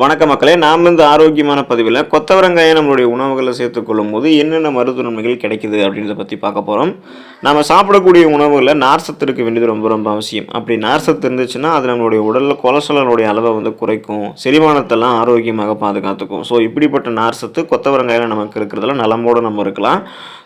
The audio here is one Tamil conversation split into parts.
வணக்க மக்களே நாம் இந்த ஆரோக்கியமான பதிவில் கொத்தவரங்காயை நம்மளுடைய உணவுகளை சேர்த்துக்கொள்ளும் போது என்னென்ன மருத்துவ நன்மைகள் கிடைக்குது அப்படின்றத பற்றி பார்க்க போகிறோம் நம்ம சாப்பிடக்கூடிய உணவுகளில் நார்சத்து இருக்க வேண்டியது ரொம்ப ரொம்ப அவசியம். அப்படி நார்சத்து இருந்துச்சுன்னா அது நம்மளுடைய உடலில் கொலஸ்ட்ராலோடைய அளவை வந்து குறைக்கும். செரிமானத்தெல்லாம் ஆரோக்கியமாக பாதுகாத்துக்கும். ஸோ இப்படிப்பட்ட நார்சத்து கொத்தவரங்காயில் நமக்கு இருக்கிறதுல நலமோடு நம்ம இருக்கலாம்.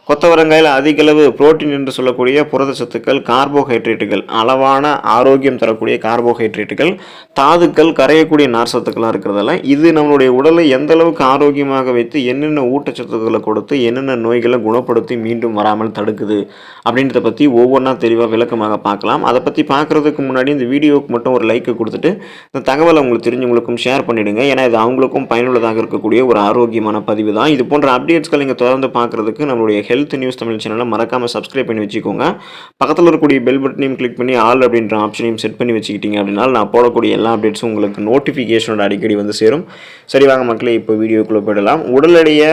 கொத்தவரங்காயில் அதிக அளவு புரோட்டீன் என்று சொல்லக்கூடிய புரத சத்துக்கள் கார்போஹைட்ரேட்டுகள் அளவான ஆரோக்கியம் தரக்கூடிய கார்போஹைட்ரேட்டுகள் தாதுக்கள் கரையக்கூடிய நார் சத்துக்களாக இருக்கிறதால இது நம்மளுடைய உடலை எந்த அளவுக்கு ஆரோக்கியமாக வைத்து என்னென்ன ஊட்டச்சத்துக்களை கொடுத்து என்னென்ன நோய்களை குணப்படுத்தி மீண்டும் வராமல் தடுக்குது அப்படின்றத பற்றி ஒவ்வொன்றா தெளிவாக விளக்கமாக பார்க்கலாம். அதை பற்றி பார்க்குறதுக்கு முன்னாடி இந்த வீடியோவுக்கு மட்டும் ஒரு லைக்கு கொடுத்துட்டு இந்த தகவலை உங்களுக்கு தெரிஞ்சவங்களுக்கும் ஷேர் பண்ணிவிடுங்க ஏன்னா இது அவங்களுக்கும் பயனுள்ளதாக இருக்கக்கூடிய ஒரு ஆரோக்கியமான பதிவு தான். இது போன்ற அப்டேட்ஸ்கள் நீங்கள் தொடர்ந்து பார்க்குறதுக்கு நம்மளுடைய ஹெல்த் நியூஸ் தமிழ் சேனலை மறக்காமல் சப்ஸ்கிரைப் பண்ணி வச்சுக்கோங்க. பக்கத்தில் இருக்கக்கூடிய பெல் பட்டனையும் கிளிக் பண்ணி ஆல் அப்படின்ற ஆப்ஷனையும் செட் பண்ணி வச்சுக்கிட்டீங்க அப்படின்னா நான் போடக்கூடிய எல்லா அப்டேட்ஸும் உங்களுக்கு நோட்டிஃபிகேஷனோட அடிக்கடி வந்து சேரும். சரி வாங்க மக்களே இப்போ வீடியோக்குள்ளே போயிடலாம். உடல் எடையை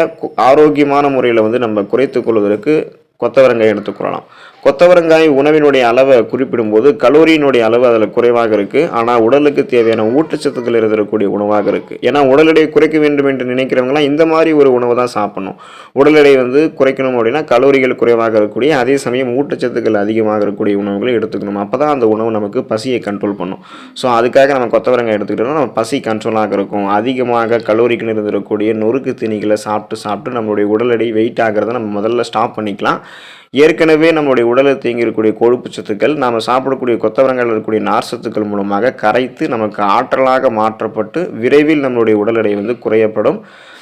ஆரோக்கியமான முறையில் வந்து நம்ம குறைத்துக் கொள்வதற்கு கொத்தவரங்காய் எடுத்துக்கொள்ளலாம் கொத்தவரங்காய் உணவினுடைய அளவை குறிப்பிடும்போது கலோரியினுடைய அளவு அதில் குறைவாக இருக்குது ஆனால் உடலுக்கு தேவையான ஊட்டச்சத்துக்கள் இருந்திருக்கக்கூடிய உணவாக இருக்குது ஏன்னா உடல் எடையை குறைக்க வேண்டும் என்று நினைக்கிறவங்களாம் இந்த மாதிரி ஒரு உணவை தான் சாப்பிடணும். உடல் எடை வந்து குறைக்கணும் அப்படின்னா கலோரிகள் குறைவாக இருக்கக்கூடிய அதே சமயம் ஊட்டச்சத்துக்கள் அதிகமாக இருக்கக்கூடிய உணவுகளை எடுத்துக்கணும். அப்போ தான் அந்த உணவு நமக்கு பசியை கண்ட்ரோல் பண்ணும். ஸோ அதுக்காக நம்ம கொத்தவரங்காய் எடுத்துக்கிட்டோம்னா நம்ம பசி கண்ட்ரோலாக இருக்கும். அதிகமாக கலோரிக்கு இருந்திருக்கக்கூடிய நொறுக்கு திணிகளை சாப்பிட்டு சாப்பிட்டு நம்மளுடைய உடல் எடை வெயிட் ஆகிறத நம்ம முதல்ல ஸ்டாப் பண்ணிக்கலாம். ஏற்கனவே நம்மளுடைய உடலில் தேங்கியிருக்கக்கூடிய கொழுப்பு சத்துக்கள் நாம் சாப்பிடக்கூடிய கொத்தவரங்கள் இருக்கக்கூடிய நார் சத்துக்கள் மூலமாக கரைத்து நமக்கு ஆற்றலாக மாற்றப்பட்டு விரைவில் நம்மளுடைய உடல் எடை வந்து குறையப்படும்.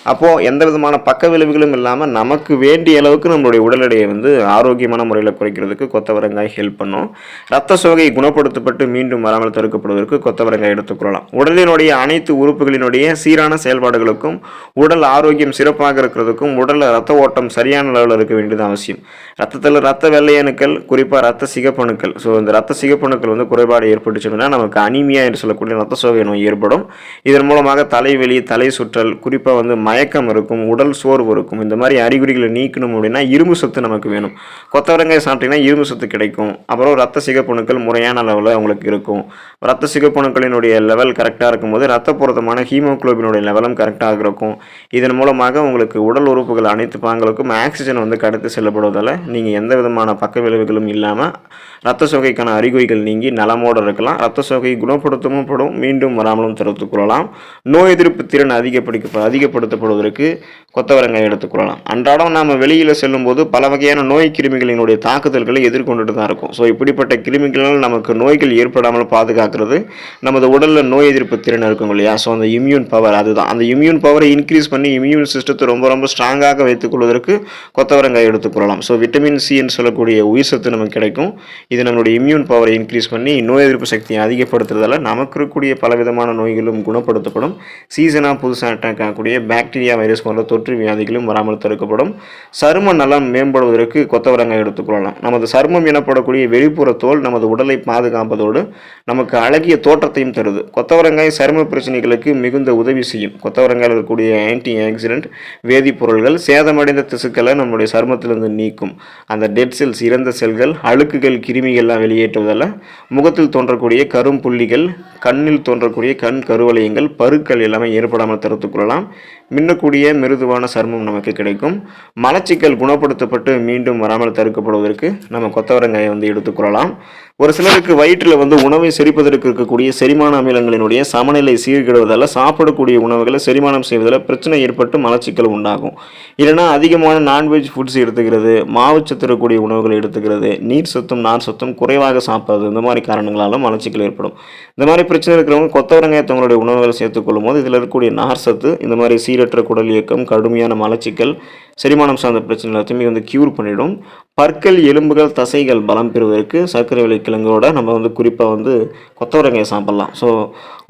அப்போது எந்த விதமான பக்க விளைவுகளும் இல்லாமல் நமக்கு வேண்டிய அளவுக்கு நம்மளுடைய உடல் எடையை வந்து ஆரோக்கியமான முறையில் குறைக்கிறதுக்கு கொத்தவரங்காய் ஹெல்ப் பண்ணும். ரத்த சோகை குணப்படுத்தப்பட்டு மீண்டும் வராமல் தடுக்கப்படுவதற்கு கொத்தவரங்காய் எடுத்துக்கொள்ளலாம் உடலினுடைய அனைத்து உறுப்புகளினுடைய சீரான செயல்பாடுகளுக்கும் உடல் ஆரோக்கியம் சிறப்பாக இருக்கிறதுக்கும் உடலில் ரத்த ஓட்டம் சரியான அளவில் இருக்க வேண்டியது அவசியம். ரத்தத்தில் ரத்த வெள்ளையணுக்கள் குறிப்பாக ரத்த சிகப்பணுக்கள் ஸோ இந்த ரத்த சிகப்பணுக்கள் வந்து குறைபாடு ஏற்பட்டுச்சுன்னா நமக்கு அனிமியா என்று சொல்லக்கூடிய ரத்த சோகை நோய் ஏற்படும். இதன் மூலமாக தலைவலி தலை சுற்றல் குறிப்பாக வந்து மயக்கம் இருக்கும் உடல் சோர்வு இருக்கும் இந்த மாதிரி அறிகுறிகளை நீக்கணும் அப்படின்னா இரும்பு சத்து நமக்கு வேணும். கொத்தவரங்காய் சாப்பிட்டீங்கன்னா இரும்பு சத்து கிடைக்கும். அப்புறம் ரத்த சிகப்பணுக்கள் முறையான அளவில் அவங்களுக்கு இருக்கும். ரத்த சிகப்பணுக்களினுடைய லெவல் கரெக்டாக இருக்கும்போது ரத்த ஹீமோக்ளோபினுடைய ஹீமோகுளோபினுடைய லெவலும் கரெக்டாக இருக்கும். இதன் மூலமாக உங்களுக்கு உடல் உறுப்புகள் அனைத்து பாங்களுக்கும் ஆக்சிஜன் வந்து கடத்தி செல்லப்படுவதால் நீங்கள் எந்த விதமான பக்க விளைவுகளும் இல்லாமல் ரத்த சோகைக்கான அறிகுறிகள் நீங்கி நலமோடு இருக்கலாம். ரத்த சோகை குணப்படுத்தவும் படும். மீண்டும் வராமலும் தடுத்துக் கொள்ளலாம். நோய் எதிர்ப்பு திறன் அதிகப்படுத்த அதிகப்படுத்த அதிகப்படுத்தப்படுவதற்கு கொத்தவரங்காய் எடுத்துக்கொள்ளலாம் அன்றாடம் நாம் வெளியில் செல்லும்போது பல வகையான நோய் கிருமிகளினுடைய தாக்குதல்களை எதிர்கொண்டுட்டு தான் இருக்கும். ஸோ இப்படிப்பட்ட கிருமிகளால் நமக்கு நோய்கள் ஏற்படாமல் பாதுகாக்கிறது நமது உடலில் நோய் எதிர்ப்பு திறன் இருக்கும் இல்லையா? ஸோ அந்த இம்யூன் பவர் அதுதான். அந்த இம்யூன் பவரை இன்க்ரீஸ் பண்ணி இம்யூன் சிஸ்டத்தை ரொம்ப ரொம்ப ஸ்ட்ராங்காக வைத்துக்கொள்வதற்கு கொத்தவரங்காய் எடுத்துக்கொள்ளலாம் ஸோ விட்டமின் சின்னு சொல்லக்கூடிய உயிர் சத்து நமக்கு கிடைக்கும். இது நம்மளுடைய இம்யூன் பவரை இன்க்ரீஸ் பண்ணி நோய் எதிர்ப்பு சக்தியை அதிகப்படுத்துறதால நமக்கு இருக்கக்கூடிய பலவிதமான நோய்களும் குணப்படுத்தப்படும். சீசனாக புதுசாக அட்டாக் ஆகக்கூடிய பாக்டீரியா வைரஸ் போன்ற தொற்று வியாதிகளும் வராமல் தடுக்கப்படும். சரும நலம் மேம்படுவதற்கு கொத்தவரங்காய் எடுத்துக்கொள்ளலாம் நமது சருமம் எனப்படக்கூடிய வெளிப்புற தோல் நமது உடலை பாதுகாப்பதோடு நமக்கு அழகிய தோற்றத்தையும் தருது. கொத்தவரங்காய் சரும பிரச்சனைகளுக்கு மிகுந்த உதவி செய்யும். கொத்தவரங்காயில் இருக்கக்கூடிய ஆன்டி ஆக்சிடென்ட் வேதிப்பொருள்கள் சேதமடைந்த திசுக்களை நம்முடைய சருமத்திலிருந்து நீக்கும். அந்த டெட் செல்ஸ் இறந்த செல்கள் அழுக்குகள் கிருமிகள்லாம் வெளியேற்றுவதால் முகத்தில் தோன்றக்கூடிய கரும்புள்ளிகள் கண்ணில் தோன்றக்கூடிய கண் கருவளையங்கள் பருக்கள் எல்லாமே ஏற்படாமல் தடுத்துக் கொள்ளலாம். மின்னக்கூடிய மிருதுவான சருமம் நமக்கு கிடைக்கும். மலச்சிக்கல் குணப்படுத்தப்பட்டு மீண்டும் வராமல் தடுக்கப்படுவதற்கு நம்ம கொத்தவரங்காயை வந்து எடுத்துக்கொள்ளலாம் ஒரு சிலருக்கு வயிற்றில் வந்து உணவை செரிப்பதற்கு இருக்கக்கூடிய செரிமான அமிலங்களினுடைய சமநிலை சீர்கிடுவதால் சாப்பிடக்கூடிய உணவுகளை செரிமானம் செய்வதில் பிரச்சனை ஏற்பட்டு மலச்சிக்கல் உண்டாகும். இல்லைன்னா அதிகமான நான்வெஜ் ஃபுட்ஸ் எடுத்துக்கிறது மாவுச்சத்து இருக்கக்கூடிய உணவுகளை எடுத்துக்கிறது நீர் சத்தும் நார் சத்தும் குறைவாக சாப்பிட்றது இந்த மாதிரி காரணங்களாலும் மலச்சிக்கல் ஏற்படும். இந்த மாதிரி பிரச்சனை இருக்கிறவங்க கொத்தவரங்காய் தங்களுடைய உணவுகளை சேர்த்துக்கொள்ளும் போது இதில் இருக்கக்கூடிய நார் சத்து இந்த மாதிரி சீரற்ற குடல் இயக்கம் கடுமையான மலச்சிக்கல் செரிமானம் சார்ந்த பிரச்சனை எல்லாத்தையுமே வந்து க்யூர் பண்ணிடும். பற்கள் எலும்புகள் தசைகள் பலம் பெறுவதற்கு சர்க்கரை விலை கிழங்கோட நம்ம வந்து குறிப்பாக வந்து கொத்தவரங்காய் சாப்பிட்லாம். ஸோ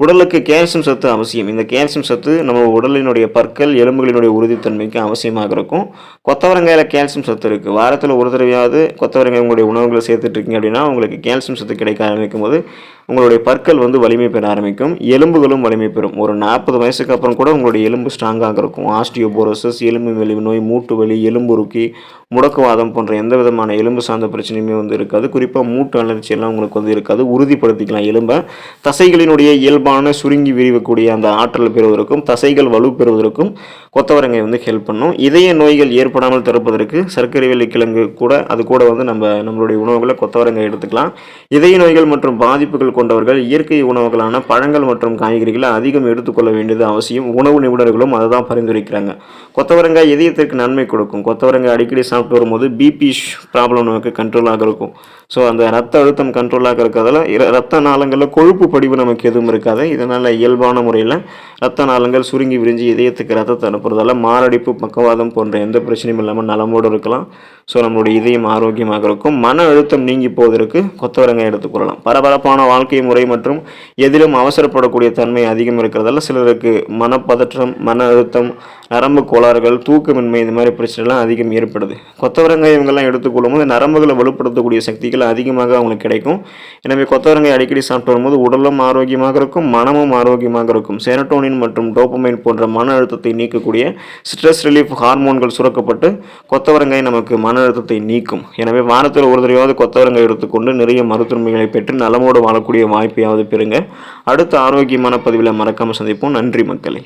உடலுக்கு கால்சியம் சத்து அவசியம். இந்த கால்சியம் சத்து நம்ம உடலினுடைய பற்கள் எலும்புகளினுடைய உறுதித்தன்மைக்கு அவசியமாக இருக்கும். கொத்தவரங்காயில் கால்சியம் சத்து இருக்குது வாரத்தில் ஒரு தடவையாவது கொத்தவரங்காய் உங்களுடைய உணவுகளை சேர்த்துட்ருக்கீங்க அப்படின்னா உங்களுக்கு கால்சியம் சத்து கிடைக்க ஆரம்பிக்கும் போது உங்களுடைய பற்கள் வந்து வலிமை பெற ஆரம்பிக்கும். எலும்புகளும் வலிமை பெறும். ஒரு நாற்பது வயசுக்கு அப்புறம் கூட உங்களுடைய எலும்பு ஸ்ட்ராங்காக இருக்கும். ஆஸ்டியோபோரோசஸ் எலும்பு மெலிவு நோய் மூட்டு வலி எலும்புருக்கி முடக்குவாதம் போன்ற எந்த விதமான எலும்பு சார்ந்த பிரச்சனையுமே வந்து இருக்காது. குறிப்பாக மூட்டு அலர்ச்சி எல்லாம் உங்களுக்கு வந்து இருக்காது. உறுதிப்படுத்திக்கலாம். எலும்பை தசைகளினுடைய இயல்பான சுருங்கி விரிவக்கூடிய அந்த ஆற்றல் பெறுவதற்கும் தசைகள் வலு பெறுவதற்கும் கொத்தவரங்கை வந்து ஹெல்ப் பண்ணும். இதய நோய்கள் ஏற்படாமல் தடுப்பதற்கு சர்க்கரை வெள்ளி கிழங்கு கூட அது கூட வந்து நம்ம நம்மளுடைய உணவுகளை கொத்தவரங்கை எடுத்துக்கலாம். இதய நோய்கள் மற்றும் பாதிப்புகள் கொண்டவர்கள் இயற்கை உணவுகளான பழங்கள் மற்றும் காய்கறிகளை அதிகம் எடுத்துக்கொள்ள வேண்டியது அவசியம். உணவு நிபுணர்களும் அதை தான் பரிந்துரைக்கிறாங்க. கொத்தவரங்காய் இதயத்திற்கு நன்மை கொடுக்கும். கொத்தவரங்காய் அடிக்கடி சாப்பிட்டு வரும்போது பிபி ப்ராப்ளம் நமக்கு கண்ட்ரோலாக இருக்கும். ஸோ அந்த ரத்த அழுத்தம் கண்ட்ரோலாக இருக்கிறதால ரத்த நாளங்களில் கொழுப்பு படிவு நமக்கு எதுவும் இருக்காது. இதனால் இயல்பான முறையில் ரத்த நாளங்கள் சுருங்கி விரிஞ்சு இதயத்துக்கு ரத்தத்தை அனுப்புறதால மாரடைப்பு பக்கவாதம் போன்ற எந்த பிரச்சனையும் இல்லாமல் நலமோடு இருக்கலாம். ஸோ நம்மளுடைய இதயம் ஆரோக்கியமாக இருக்கும். மன அழுத்தம் நீங்கி போவதற்கு கொத்தவரங்காய் எடுத்துக்கொள்ளலாம் பரபரப்பான வாழ்க்கை முறை மற்றும் எதிலும் அவசரப்படக்கூடிய தன்மை அதிகம் இருக்கிறதால சிலருக்கு மனப்பதற்றம் மன அழுத்தம் நரம்பு கோளாறுகள் தூக்கமின்மை இந்த மாதிரி பிரச்சனைலாம் அதிகம் ஏற்படுது. கொத்தவரங்காய் இவங்கெல்லாம் எடுத்துக்கொள்ளும் போது நரம்புகளை வலுப்படுத்தக்கூடிய சக்திகள் அதிகமாக அவங்களுக்கு கிடைக்கும். எனவே கொத்தவரங்காய் அடிக்கடி சாப்பிட்டு வரும்போது உடலும் ஆரோக்கியமாக இருக்கும் மனமும் ஆரோக்கியமாக இருக்கும். செரட்டோனின் மற்றும் டோப்பமைன் போன்ற மன அழுத்தத்தை நீக்கக்கூடிய ஸ்ட்ரெஸ் ரிலீஃப் ஹார்மோன்கள் சுரக்கப்பட்டு கொத்தவரங்காய் நமக்கு மன அழுத்தத்தை நீக்கும். எனவே வாரத்தில் ஒரு தடவையாவது கொத்தவரங்காய் எடுத்துக்கொண்டு நிறைய மருத்துவமைகளை பெற்று நலமோடு வாழக்கூடிய வாய்ப்பையாவது பெறுங்க. அடுத்த ஆரோக்கியமான பதிவில் மறக்காமல் சந்திப்போம். நன்றி மக்களை.